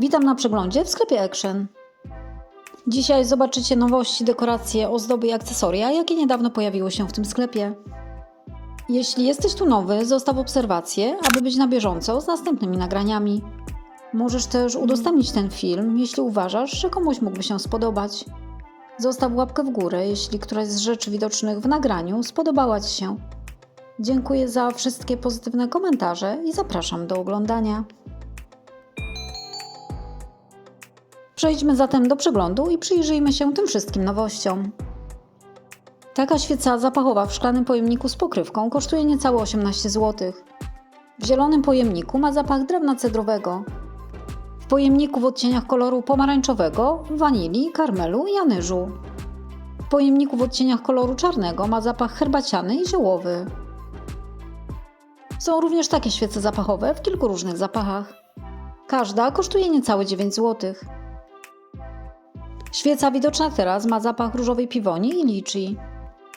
Witam na przeglądzie w sklepie Action. Dzisiaj zobaczycie nowości, dekoracje, ozdoby i akcesoria, jakie niedawno pojawiły się w tym sklepie. Jeśli jesteś tu nowy, zostaw obserwację, aby być na bieżąco z następnymi nagraniami. Możesz też udostępnić ten film, jeśli uważasz, że komuś mógłby się spodobać. Zostaw łapkę w górę, jeśli któraś z rzeczy widocznych w nagraniu spodobała Ci się. Dziękuję za wszystkie pozytywne komentarze i zapraszam do oglądania. Przejdźmy zatem do przeglądu i przyjrzyjmy się tym wszystkim nowościom. Taka świeca zapachowa w szklanym pojemniku z pokrywką kosztuje niecałe 18 zł. W zielonym pojemniku ma zapach drewna cedrowego. W pojemniku w odcieniach koloru pomarańczowego, wanilii, karmelu i anyżu. W pojemniku w odcieniach koloru czarnego ma zapach herbaciany i ziołowy. Są również takie świece zapachowe w kilku różnych zapachach. Każda kosztuje niecałe 9 zł. Świeca widoczna teraz ma zapach różowej piwoni i liczy.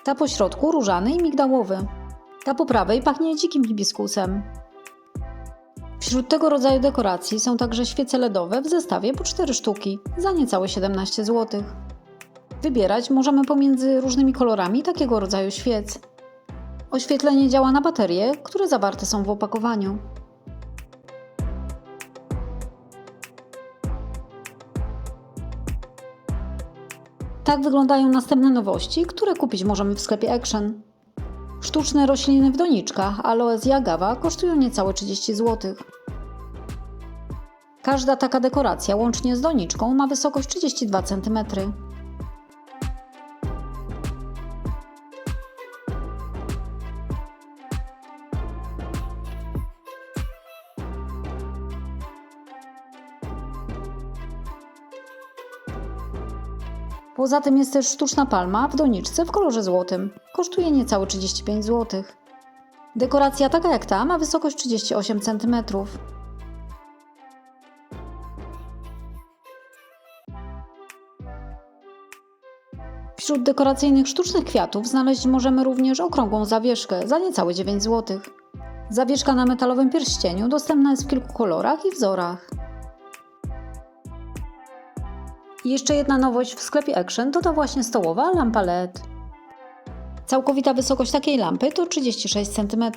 Ta po środku różany i migdałowy. Ta po prawej pachnie dzikim hibiskusem. Wśród tego rodzaju dekoracji są także świece LEDowe w zestawie po 4 sztuki za niecałe 17 zł. Wybierać możemy pomiędzy różnymi kolorami takiego rodzaju świec. Oświetlenie działa na baterie, które zawarte są w opakowaniu. Tak wyglądają następne nowości, które kupić możemy w sklepie Action. Sztuczne rośliny w doniczkach aloes i agawa kosztują niecałe 30 zł. Każda taka dekoracja łącznie z doniczką ma wysokość 32 cm. Poza tym jest też sztuczna palma w doniczce w kolorze złotym. Kosztuje niecałe 35 zł. Dekoracja taka jak ta ma wysokość 38 cm. Wśród dekoracyjnych sztucznych kwiatów znaleźć możemy również okrągłą zawieszkę za niecałe 9 zł. Zawieszka na metalowym pierścieniu dostępna jest w kilku kolorach i wzorach. I jeszcze jedna nowość w sklepie Action to ta właśnie stołowa lampa LED. Całkowita wysokość takiej lampy to 36 cm.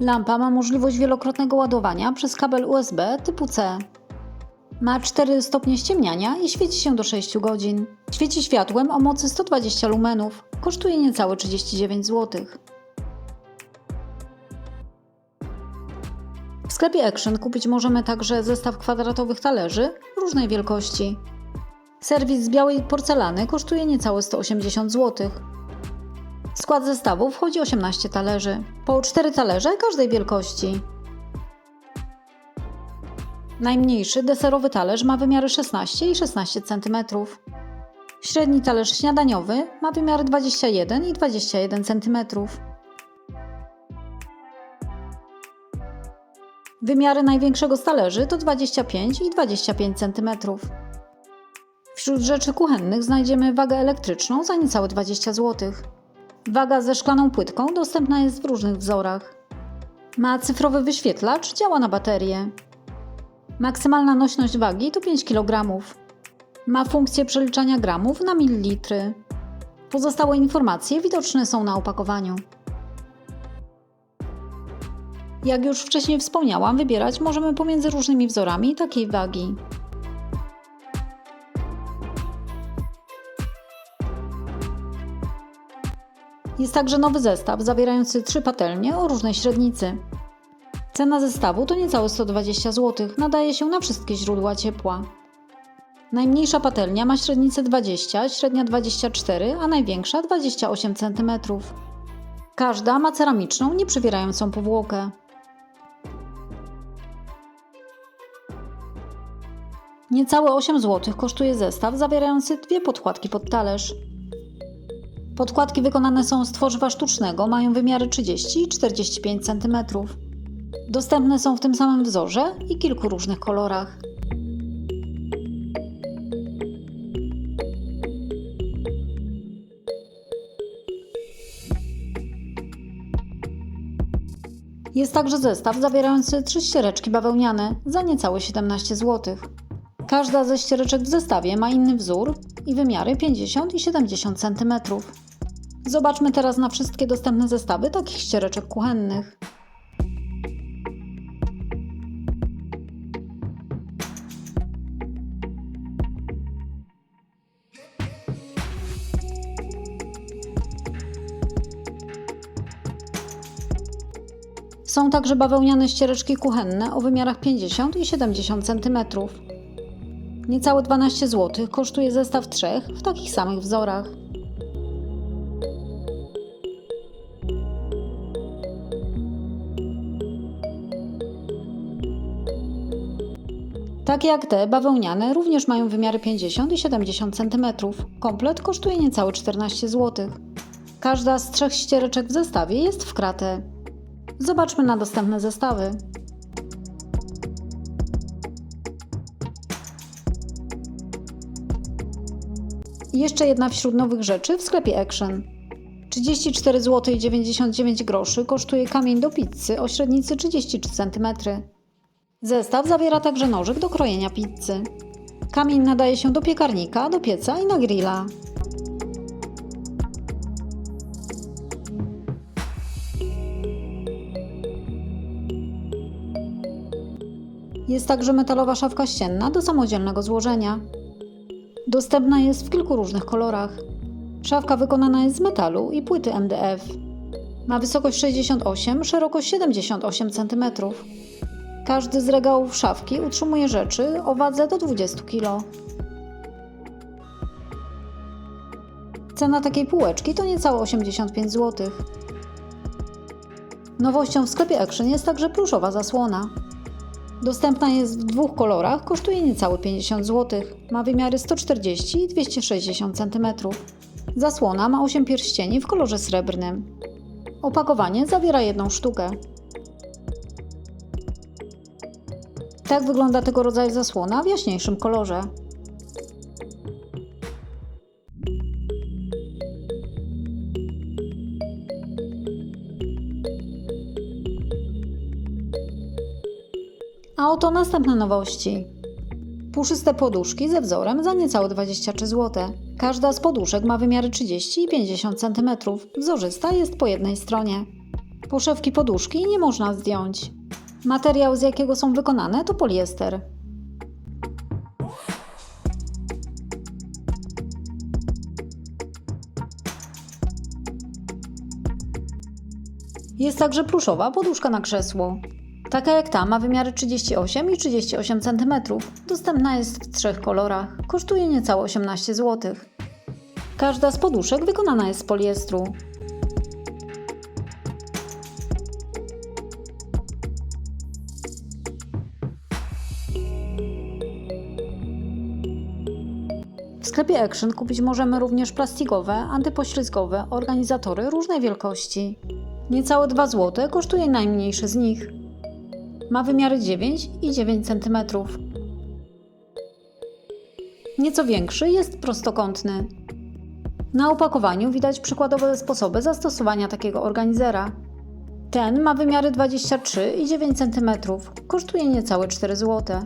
Lampa ma możliwość wielokrotnego ładowania przez kabel USB typu C. Ma 4 stopnie ściemniania i świeci się do 6 godzin. Świeci światłem o mocy 120 lumenów. Kosztuje niecałe 39 zł. W sklepie Action kupić możemy także zestaw kwadratowych talerzy różnej wielkości. Serwis z białej porcelany kosztuje niecałe 180 zł. W skład zestawu wchodzi 18 talerzy, po 4 talerze każdej wielkości. Najmniejszy deserowy talerz ma wymiary 16 i 16 cm. Średni talerz śniadaniowy ma wymiary 21 i 21 cm. Wymiary największego z talerzy to 25 i 25 cm. Wśród rzeczy kuchennych znajdziemy wagę elektryczną za niecałe 20 zł. Waga ze szklaną płytką dostępna jest w różnych wzorach. Ma cyfrowy wyświetlacz, działa na baterię. Maksymalna nośność wagi to 5 kg. Ma funkcję przeliczania gramów na mililitry. Pozostałe informacje widoczne są na opakowaniu. Jak już wcześniej wspomniałam, wybierać możemy pomiędzy różnymi wzorami takiej wagi. Jest także nowy zestaw zawierający trzy patelnie o różnej średnicy. Cena zestawu to niecałe 120 zł, nadaje się na wszystkie źródła ciepła. Najmniejsza patelnia ma średnicę 20, średnia 24, a największa 28 cm. Każda ma ceramiczną, nieprzywierającą powłokę. Niecałe 8 zł kosztuje zestaw zawierający dwie podkładki pod talerz. Podkładki wykonane są z tworzywa sztucznego, mają wymiary 30 i 45 cm. Dostępne są w tym samym wzorze i kilku różnych kolorach. Jest także zestaw zawierający trzy ściereczki bawełniane za niecałe 17 zł. Każda ze ściereczek w zestawie ma inny wzór i wymiary 50 i 70 cm. Zobaczmy teraz na wszystkie dostępne zestawy takich ściereczek kuchennych. Są także bawełniane ściereczki kuchenne o wymiarach 50 i 70 cm. Niecałe 12 zł kosztuje zestaw trzech w takich samych wzorach. Takie jak te, bawełniane, również mają wymiary 50 i 70 cm. Komplet kosztuje niecałe 14 zł. Każda z trzech ściereczek w zestawie jest w kratę. Zobaczmy na dostępne zestawy. Jeszcze jedna wśród nowych rzeczy w sklepie Action. 34 zł 99 groszy kosztuje kamień do pizzy o średnicy 33 cm. Zestaw zawiera także nożyk do krojenia pizzy. Kamień nadaje się do piekarnika, do pieca i na grilla. Jest także metalowa szafka ścienna do samodzielnego złożenia. Dostępna jest w kilku różnych kolorach. Szafka wykonana jest z metalu i płyty MDF. Ma wysokość 68, szerokość 78 cm. Każdy z regałów szafki utrzymuje rzeczy o wadze do 20 kg. Cena takiej półeczki to niecałe 85 zł. Nowością w sklepie Action jest także pluszowa zasłona. Dostępna jest w dwóch kolorach, kosztuje niecałe 50 zł. Ma wymiary 140 i 260 cm. Zasłona ma 8 pierścieni w kolorze srebrnym. Opakowanie zawiera jedną sztukę. Tak wygląda tego rodzaju zasłona w jaśniejszym kolorze. A oto następne nowości. Puszyste poduszki ze wzorem za niecałe 23 zł. Każda z poduszek ma wymiary 30 i 50 cm. Wzorzysta jest po jednej stronie. Poszewki poduszki nie można zdjąć. Materiał, z jakiego są wykonane, to poliester. Jest także pluszowa poduszka na krzesło. Taka jak ta ma wymiary 38 i 38 cm. Dostępna jest w trzech kolorach. Kosztuje niecałe 18 zł. Każda z poduszek wykonana jest z poliestru. Sklepie Action kupić możemy również plastikowe, antypoślizgowe organizatory różnej wielkości. Niecałe 2 zł kosztuje najmniejszy z nich. Ma wymiary 9 i 9 cm. Nieco większy jest prostokątny. Na opakowaniu widać przykładowe sposoby zastosowania takiego organizera. Ten ma wymiary 23 i 9 cm. Kosztuje niecałe 4 zł.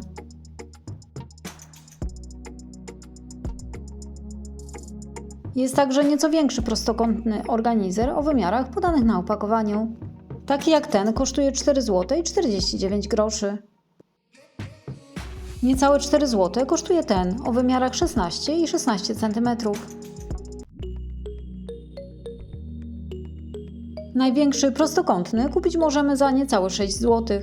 Jest także nieco większy prostokątny organizer o wymiarach podanych na opakowaniu. Taki jak ten kosztuje 4 zł i 49 groszy. Niecałe 4 zł kosztuje ten o wymiarach 16 i 16 cm. Największy prostokątny kupić możemy za niecałe 6 zł.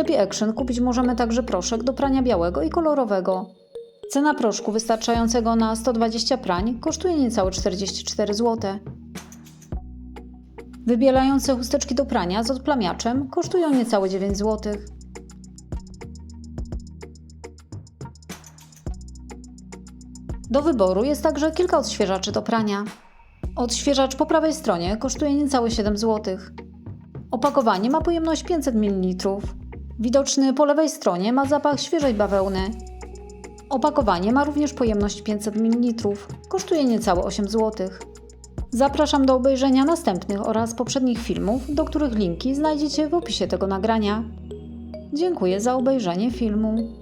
Sklepie Action kupić możemy także proszek do prania białego i kolorowego. Cena proszku wystarczającego na 120 prań kosztuje niecałe 44 zł. Wybielające chusteczki do prania z odplamiaczem kosztują niecałe 9 zł. Do wyboru jest także kilka odświeżaczy do prania. Odświeżacz po prawej stronie kosztuje niecałe 7 zł. Opakowanie ma pojemność 500 ml. Widoczny po lewej stronie ma zapach świeżej bawełny. Opakowanie ma również pojemność 500 ml. Kosztuje niecałe 8 zł. Zapraszam do obejrzenia następnych oraz poprzednich filmów, do których linki znajdziecie w opisie tego nagrania. Dziękuję za obejrzenie filmu.